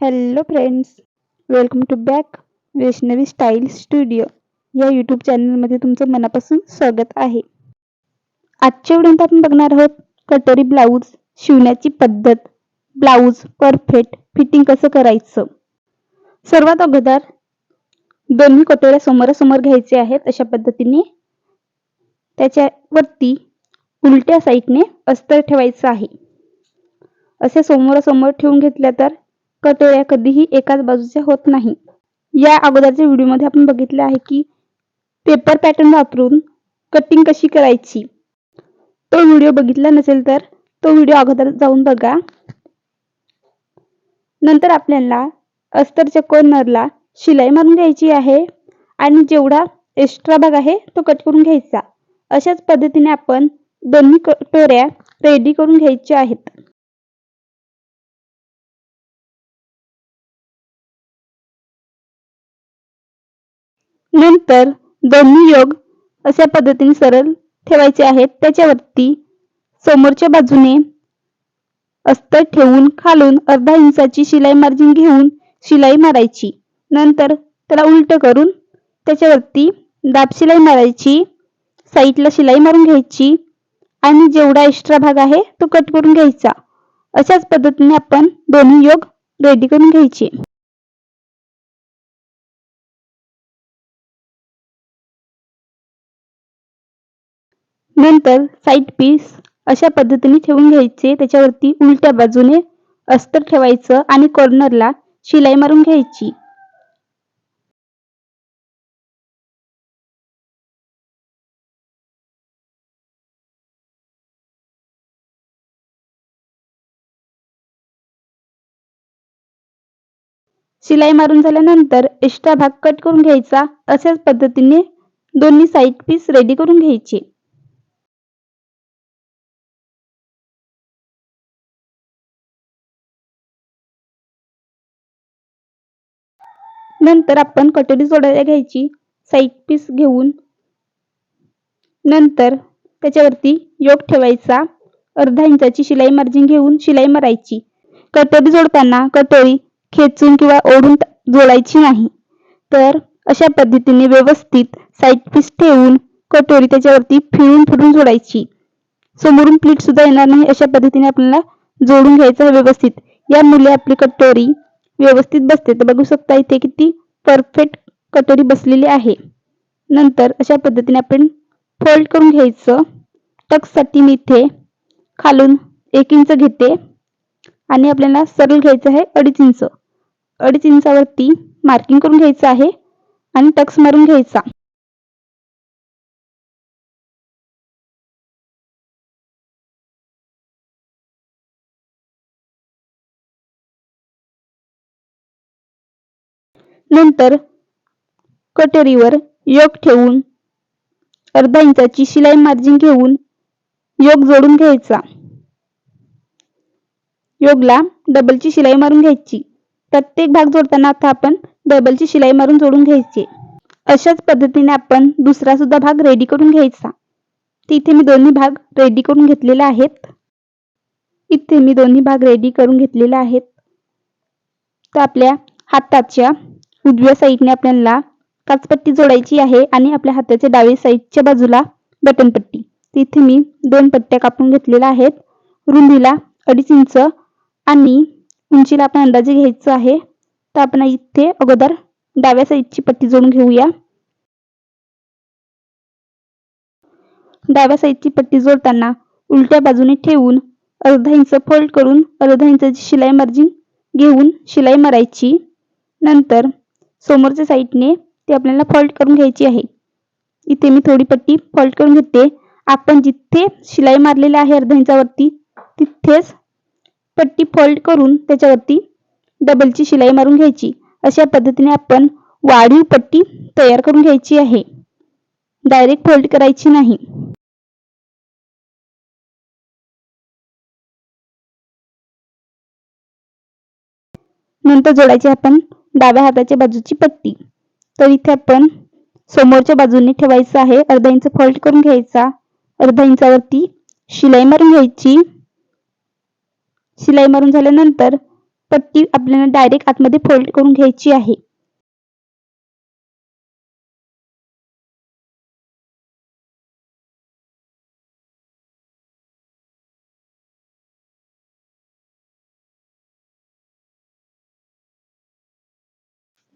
Hello friends welcome to back Vaishnavi style studio या YouTube चॅनलमध्ये तुमचं मनापासून स्वागत आहे. आजच्या व्हिडिओत आपण बघणार आहोत कटोरी ब्लाऊज शिवण्याची पद्धत. ब्लाऊज परफेक्ट फिटिंग कसं करायचं? सर्वात अगोदर दोन्ही कटोऱ्या समोरासमोर घ्यायचे आहेत अशा पद्धतीने. त्याच्यावरती उलट्या साईडने अस्तर ठेवायचं आहे. असे समोरासमोर ठेवून घेतल्या तर कटोऱ्या कधीही एकाच बाजूच्या होत नाही. या अगोदरच्या व्हिडिओमध्ये आपण बघितले आहे की पेपर पॅटर्न वापरून कटिंग कशी करायची. तो व्हिडिओ बघितला नसेल तर तो व्हिडिओ अगोदर जाऊन बघा. नंतर आपल्याला अस्तरच्या कॉर्नरला शिलाई मारून घ्यायची आहे आणि जेवढा एक्स्ट्रा भाग आहे तो कट करून घ्यायचा. अशाच पद्धतीने आपण दोन्ही कटोऱ्या रेडी करून घ्यायच्या आहेत. नंतर दोन्ही योग अशा पद्धतीने सरळ ठेवायचे आहेत. त्याच्यावरती समोरच्या बाजूने अस्तर ठेवून खालून अर्धा इंचाची शिलाई मार्जिन घेऊन शिलाई मारायची. नंतर त्याला उलट करून त्याच्यावरती दाब शिलाई मारायची. साईडला शिलाई मारून घ्यायची. आणि जेवढा एक्स्ट्रा भाग आहे तो कट करून घ्यायचा. अशाच पद्धतीने आपण दोन्ही योग रेडी करून घ्यायचे. नंतर साईड पीस अशा पद्धतीने ठेवून घ्यायचे. त्याच्यावरती उलट्या बाजूने अस्तर ठेवायचं आणि कॉर्नरला शिलाई मारून घ्यायची. शिलाई मारून झाल्यानंतर एक्स्ट्रा भाग कट करून घ्यायचा. अशाच पद्धतीने दोन्ही साईड पीस रेडी करून घ्यायचे. नंतर आपण कटोरी जोडायला घ्यायची. साईड पीस घेऊन. नंतर त्याच्यावरती योग ठेवायचा. अर्धा इंचाची शिलाई मार्जिन घेऊन शिलाई मारायची. कटोरी जोडताना कटोरी खेचून किंवा ओढून जोडायची नाही. तर अशा पद्धतीने व्यवस्थित साईड पीस ठेवून कटोरी त्याच्यावरती फिरून फिरून जोडायची. समोरून प्लीट सुद्धा येणार नाही अशा पद्धतीने आपल्याला जोडून घ्यायचं व्यवस्थित. यामुळे आपली कटोरी व्यवस्थित बसते. तर बघू शकता इथे किती परफेक्ट कटोरी बसलेली आहे. नंतर अशा पद्धतीने आपण फोल्ड करून घ्यायचं. टक्ससाठी मी इथे खालून एक इंच घेते. आणि आपल्याला सरळ घ्यायचं आहे अडीच इंच. अडीच इंचावरती मार्किंग करून घ्यायचं आहे. आणि टक्स मारून घ्यायचा. नंतर कटोरीवर योग ठेवून अर्धा इंचाची शिलाई मार्जिन घेऊन योग जोडून घ्यायचा. योगला डबलची शिलाई मारून घ्यायची. प्रत्येक भाग जोडताना आता आपण डबलची शिलाई मारून जोडून घ्यायची. अशाच पद्धतीने आपण दुसरा सुद्धा भाग रेडी करून घ्यायचा. तिथे मी दोन्ही भाग रेडी करून घेतलेले आहेत. इथे मी दोन्ही भाग रेडी करून घेतलेले आहेत. तर आपल्या आताच्या उजव्या साईडने आपल्याला काचपट्टी जोडायची आहे आणि आपल्या हाताच्या डावी साईडच्या बाजूला बटन पट्टी. तिथे मी दोन पट्ट्या कापून घेतलेल्या आहेत. रुंदीला अडीच इंच आणि उंचीला आपण अंदाजे घ्यायचं आहे. तर आपण इथे अगोदर डाव्या साईडची पट्टी जोडून घेऊया. डाव्या साईडची पट्टी जोडताना उलट्या बाजूने ठेवून अर्धा इंच फोल्ड करून अर्धा इंचाची शिलाई मार्जिन घेऊन शिलाई मारायची. नंतर समोरच्या साईडने ती आपल्याला फॉल्ट करून घ्यायची आहे. इथे मी थोडी पट्टी फॉल्ट करून घेते. आपण जिथे शिलाई मारलेली आहे अर्धा इंचावरती तिथेच पट्टी फोल्ड करून त्याच्यावरती डबलची शिलाई मारून घ्यायची. अशा पद्धतीने आपण वाढीव पट्टी तयार करून घ्यायची आहे. डायरेक्ट फोल्ड करायची नाही. नंतर जोडायची आपण डाव्या हाताच्या बाजूची पट्टी. तर इथे आपण समोरच्या बाजूने ठेवायचं आहे. अर्धा इंच फोल्ड करून घ्यायचा. अर्धा इंचावरती शिलाई मारून घ्यायची. शिलाई मारून झाल्यानंतर पट्टी आपल्याला डायरेक्ट आतमध्ये फोल्ड करून घ्यायची आहे.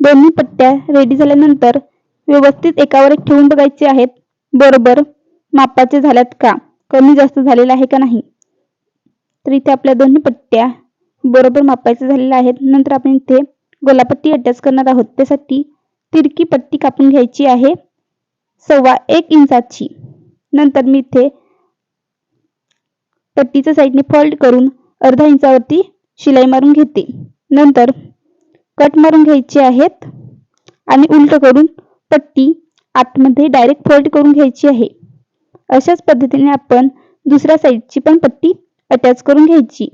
दोन्ही पट्ट्या रेडी झाल्यानंतर व्यवस्थित एकावर एक ठेवून बघायचे आहेत. बरोबर मापाचे झाल्यात का? कमी जास्त झालेला आहे का नाही? तर इथे आपल्या दोन्ही पट्ट्या बरोबर मापायच्या झालेल्या आहेत. नंतर आपण इथे गोलापट्टी अटॅच करणार आहोत. त्यासाठी तिरकी पट्टी कापून घ्यायची आहे. सव्वा एक इंचाची. नंतर मी इथे पट्टीच्या साईडने फोल्ड करून अर्धा इंचावरती शिलाई मारून घेते. नंतर कट मारून घ्यायचे आहेत. आणि उलट करून पट्टी आतमध्ये डायरेक्ट फोल्ड करून घ्यायची आहे. अशाच पद्धतीने आपण दुसऱ्या साईडची पण पट्टी अटॅच करून घ्यायची.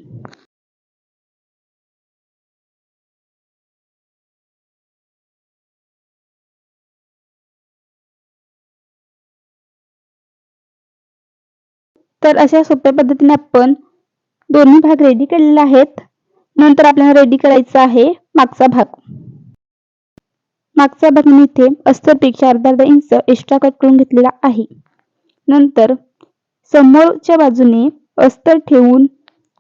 तर अशा सोप्या पद्धतीने आपण दोन्ही भाग रेडी केलेले आहेत. नंतर आपल्याला रेडी करायचा आहे मागचा भाग. मागचा भाग मी इथे अस्तरपेक्षा अर्धा अर्धा इंच एक्स्ट्रा कट करून घेतलेला आहे. नंतर समोरच्या बाजूने अस्तर ठेवून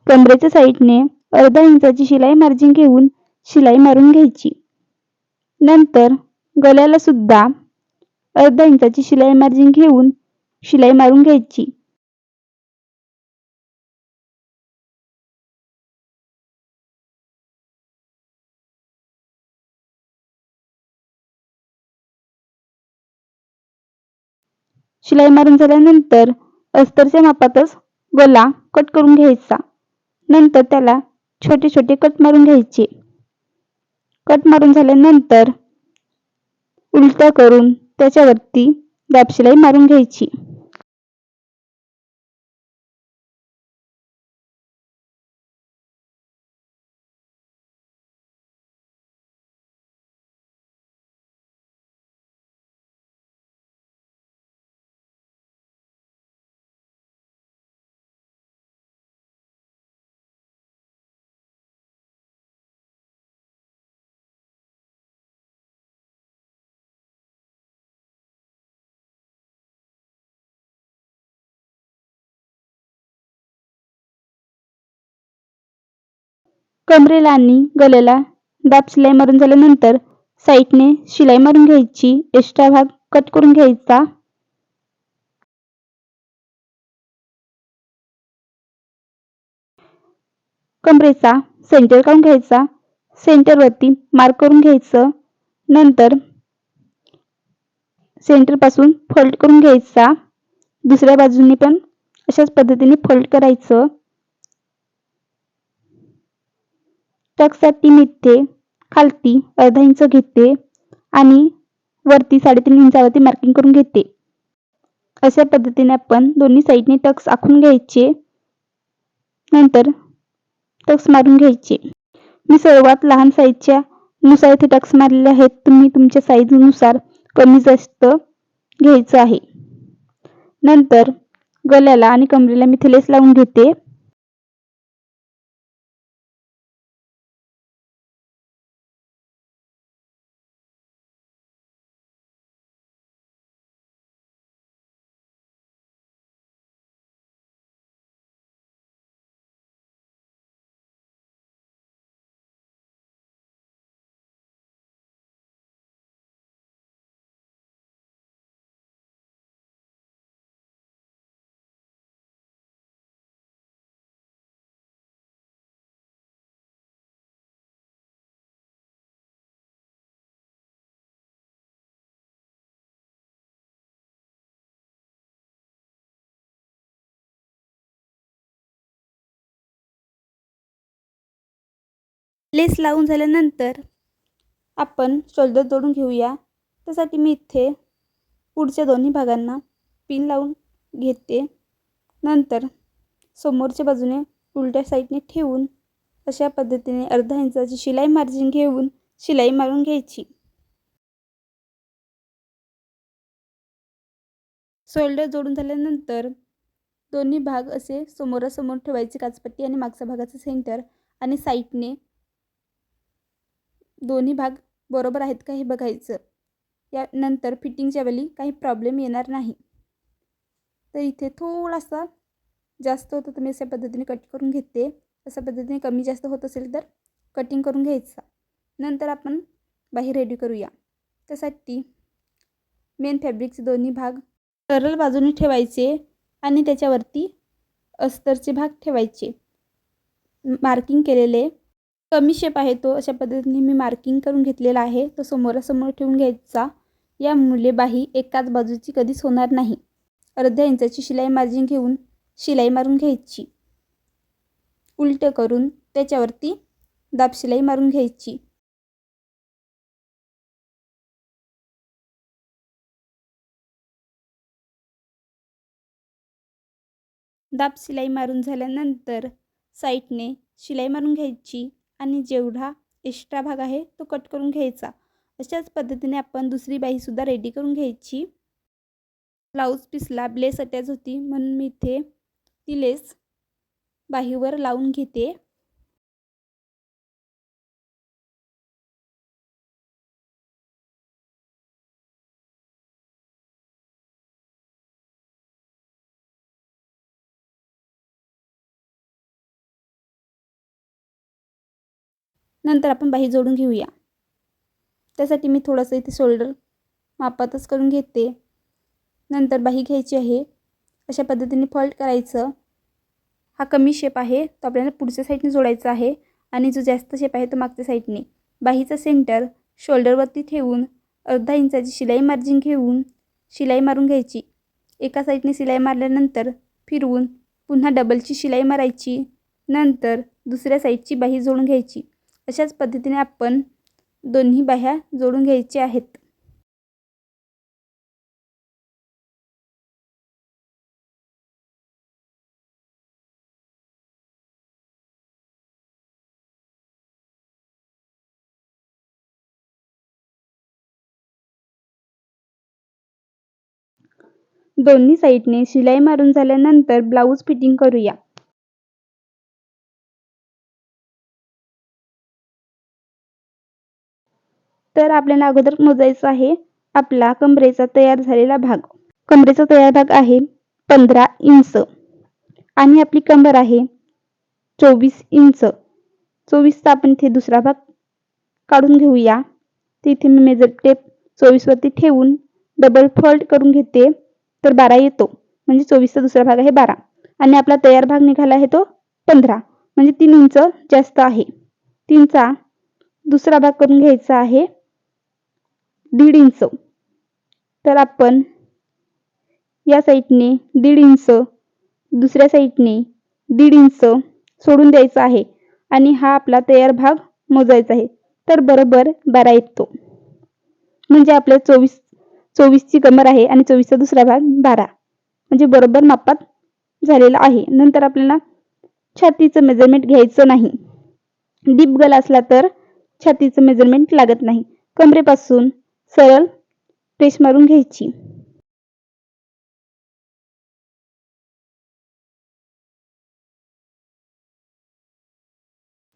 कमरेच्या साईडने अर्धा इंचाची शिलाई मार्जिन घेऊन शिलाई मारून घ्यायची. नंतर गळ्याला सुद्धा अर्धा इंचाची शिलाई मार्जिन घेऊन शिलाई मारून घ्यायची. शिलाई मारून झाल्यानंतर अस्तरच्या मापातच गला कट करून घ्यायचा. नंतर त्याला छोटे छोटे कट मारून घ्यायचे. कट मारून झाल्यानंतर उलटा करून त्याच्यावरती दाबशिलाई मारून घ्यायची. कमरेला आणि गल्याला दाब शिलाई मारून झाल्यानंतर साईडने शिलाई मारून घ्यायची एक्स्ट्रा भाग कट करून घ्यायचा. कमरेचा सेंटर काढून घ्यायचा. सेंटरवरती मार्क करून घ्यायचं. नंतर सेंटरपासून फोल्ड करून घ्यायचा. दुसऱ्या बाजूने पण अशाच पद्धतीने फोल्ड करायचं. टक्ससाठी मी इथे खालती अर्धा इंच घेते आणि वरती साडेतीन इंचावरती मार्किंग करून घेते. अशा पद्धतीने आपण दोन्ही साईडने टक्स आखून घ्यायचे नंतर टक्स मारून घ्यायचे. मी सर्वात लहान साईजच्या नुसार इथे टक्स मारलेले आहेत तुम्ही तुमच्या साईजनुसार कमी जास्त घ्यायचं आहे. नंतर गल्याला आणि कमरेला मी लेस लावून घेते. लेस लावून झाल्यानंतर आपण शोल्डर जोडून घेऊया. त्यासाठी मी इथे पुढच्या दोन्ही भागांना पिन लावून घेते. नंतर समोरच्या बाजूने उलट्या साईडने ठेवून अशा पद्धतीने अर्धा इंचाची शिलाई मार्जिन घेऊन शिलाई मारून घ्यायची. शोल्डर जोडून झाल्यानंतर दोन्ही भाग असे समोरासमोर ठेवायचे काचपट्टी आणि मागच्या भागाचं सेंटर आणि साईडने दोन्ही भाग बरोबर आहेत का हे बघायचं? यानंतर फिटिंगच्या वेळी काही प्रॉब्लेम येणार नाही. तर इथे थोडासा जास्त होतं तर मी अशा पद्धतीने कट करून घेते. अशा पद्धतीने कमी जास्त होत असेल तर कटिंग करून घ्यायचा. नंतर आपण बाही रेडी करूया. त्यासाठी मेन फॅब्रिकचे दोन्ही भाग सरळ बाजूने ठेवायचे आणि त्याच्यावरती अस्तरचे भाग ठेवायचे. मार्किंग केलेले कमी शेप आहे तो. अशा पद्धतीने मी मार्किंग करून घेतलेला आहे. तो समोरासमोर ठेवून घ्यायचा. यामुळे बाही एकाच बाजूची कधीच होणार नाही. अर्ध्या इंचाची शिलाई मार्जिन घेऊन शिलाई मारून घ्यायची. उलट करून त्याच्यावरती दाब शिलाई मारून घ्यायची. दाब शिलाई मारून झाल्यानंतर साईडने शिलाई मारून घ्यायची. आणि जेवढा एक्स्ट्रा भाग आहे तो कट करून घ्यायचा. अशाच पद्धतीने आपण दुसरी बाईसुद्धा रेडी करून घ्यायची. ब्लाऊज पीसला ब्लेस अटॅच होती म्हणून मी इथे ती लेस बाहीवर लावून घेते. नंतर आपण बाही जोडून घेऊया. त्यासाठी मी थोडंसं इथे शोल्डर मापातच करून घेते. नंतर बाही घ्यायची आहे. अशा पद्धतीने फॉल्ट करायचं. हा कमी शेप आहे तो आपल्याला पुढच्या साईडने जोडायचा आहे आणि जो जास्त शेप आहे तो मागच्या साईडने बाहीचा सेंटर शोल्डरवरती ठेवून अर्धा इंचाची शिलाई मार्जिन घेऊन शिलाई मारून घ्यायची. एका साईडने शिलाई मारल्यानंतर फिरवून पुन्हा डबलची शिलाई मारायची. नंतर दुसऱ्या साईडची बाही जोडून घ्यायची. अशाच पद्धतीने आपण दोन्ही बाह्या जोडून घ्यायच्या आहेत. दोन्ही साईडने शिलाई मारून झाल्यानंतर ब्लाऊज फिटिंग करूया. तर आपल्याला अगोदर मोजायचा आहे आपला कमरेचा तयार झालेला भाग. कमरेचा तयार भाग आहे पंधरा इंच आणि आपली कंबर आहे चोवीस इंच. चोवीसचा आपण इथे दुसरा भाग काढून घेऊया. तिथे मी मेजर टेप चोवीसवरती ठेवून डबल फोल्ड करून घेते. तर बारा येतो. म्हणजे चोवीसचा दुसरा भाग आहे बारा. आणि आपला तयार भाग निघाला आहे तो पंधरा. म्हणजे तीन इंच जास्त आहे. तीनचा दुसरा भाग करून घ्यायचा आहे. दीड इंच. तर आपण या साईडने दीड इंच दुसऱ्या साईडने दीड इंच सोडून द्यायचा आहे आणि हा आपला तयार भाग मोजायचा आहे. तर बरोबर बारा येतो. म्हणजे आपल्या चोवीस चोवीसची कमर आहे आणि चोवीसचा दुसरा भाग बारा. म्हणजे बरोबर मापात झालेला आहे. नंतर आपल्याला छातीचं मेजरमेंट घ्यायचं नाही. डीप गल असला तर छातीचं मेजरमेंट लागत नाही. कमरेपासून सरळ प्रेस मारून घ्यायची.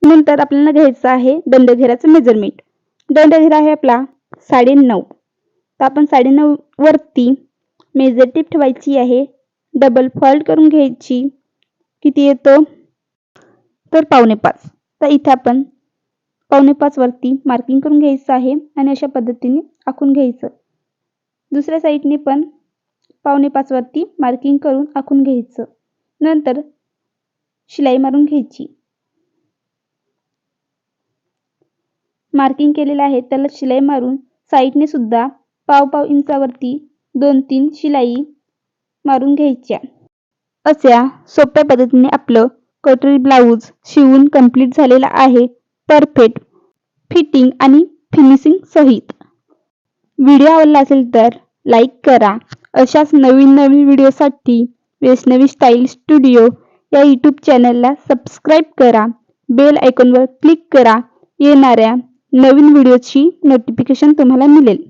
नंतर आपल्याला घ्यायचं आहे दंडघेराचं मेजरमेंट दंडघेरा आहे आपला साडे नऊ तर आपण साडे नऊ वरती मेजर टीप ठेवायची आहे. डबल फॉल्ट करून घ्यायची. किती येतो? तर पावणे पाच. तर इथे आपण पावणे पाच वरती मार्किंग करून घ्यायचं आहे आणि अशा पद्धतीने आखून घ्यायचं. दुसऱ्या साईडने पण पावणे पाच वरती मार्किंग करून आखून घ्यायचं. नंतर शिलाई मारून घ्यायची. मार्किंग केलेलं आहे त्याला शिलाई मारून साईडने सुद्धा पाव पाव इंचावरती दोन तीन शिलाई मारून घ्यायच्या. अशा सोप्या पद्धतीने आपलं कटोरी ब्लाऊज शिवून कंप्लीट झालेला आहे. परफेक्ट फिटिंग आणि फिनिशिंग सहित. व्हिडिओ आवडला असेल तर लाईक करा. अशाच नवीन नवीन व्हिडिओसाठी वैष्णवी स्टाईल स्टुडिओ या यूट्यूब चॅनलला सबस्क्राईब करा. बेल आयकॉनवर क्लिक करा. येणाऱ्या नवीन व्हिडिओची नोटिफिकेशन तुम्हाला मिळेल.